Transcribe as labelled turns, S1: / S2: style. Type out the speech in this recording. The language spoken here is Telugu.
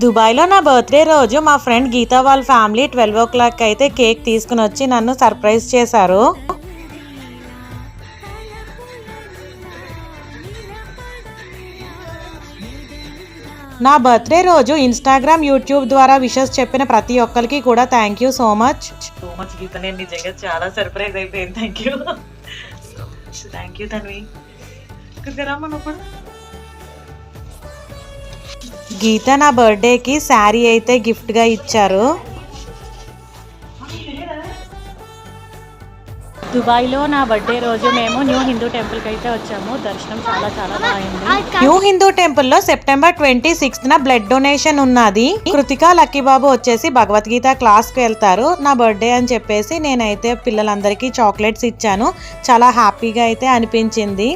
S1: దుబాయ్లో నా బర్త్డే రోజు మా ఫ్రెండ్ గీతా వాళ్ళ ఫ్యామిలీ ట్వెల్వ్ ఓ క్లాక్ అయితే కేక్ తీసుకుని వచ్చి నన్ను సర్ప్రైజ్ చేశారు. నా బర్త్డే రోజు ఇన్స్టాగ్రామ్ యూట్యూబ్ ద్వారా విషెస్ చెప్పిన ప్రతి ఒక్కరికి కూడా thank you so much so much Geetha. నేను నిజంగా చాలా సర్ప్రైజ్ అయిపోయింది thank you thank you Tanvi Geetha నా బర్త్డేకి శారీ అయితే గిఫ్ట్గా ఇచ్చారు. దుబాయ్లో నా బర్త్డే రోజు మేము న్యూ హిందూ టెంపుల్కి అయితే వచ్చాము. దర్శనం చాలా చాలా బాగుంది న్యూ హిందూ టెంపుల్లో సెప్టెంబర్ ట్వంటీ సిక్స్త్ న బ్లడ్ డొనేషన్ ఉన్నది. కృతిక లక్కీ బాబు వచ్చేసి భగవద్గీత క్లాస్కి వెళ్తారు. నా బర్త్డే అని చెప్పేసి నేనైతే పిల్లలందరికీ చాక్లెట్స్ ఇచ్చాను. చాలా హ్యాపీగా అయితే అనిపించింది.